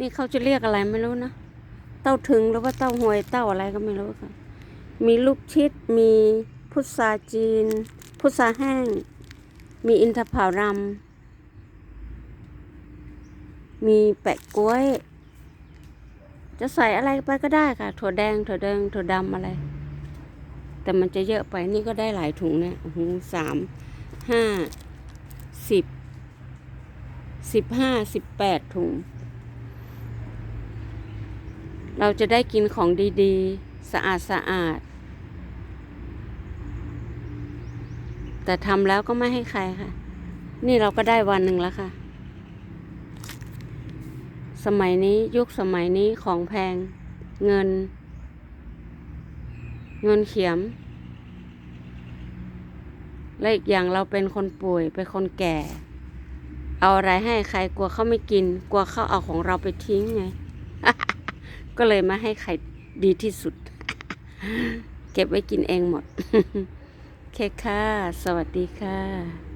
นี่เขาจะเรียกอะไรไม่รู้นะ เต้าถึงหรือว่าเต้าหวยเต้าอะไรก็ไม่รู้ค่ะ มีลูกชิด มีพุทราจีน พุทราแห้ง มีอินทผลัมมีแปะกล้วย จะใส่อะไรไปก็ได้ค่ะ ถั่วแดง ถั่วแดง ถั่วดำอะไร แต่มันจะเยอะไปนี่ก็ได้หลายถุงเนี่ยโอ้โหสาม ห้า สิบ สิบห้า สิบแปดถุง เราจะได้กินของดีๆ สะอาดสะอาด แต่ทำแล้วก็ไม่ให้ใครค่ะ นี่เราก็ได้วันหนึ่งแล้วค่ะ สมัยนี้ยุคสมัยนี้ของแพง เงิน เงินเขียม และอีกอย่างเราเป็นคนป่วยเป็นคนแก่ เอาอะไรให้ใครกลัวเขาไม่กิน กลัวเขาเอาของเราไปทิ้งไง ก็เลยมาให้ไข่ดีที่สุด เก็บไว้กินเองหมด โอเคค่ะ สวัสดีค่ะ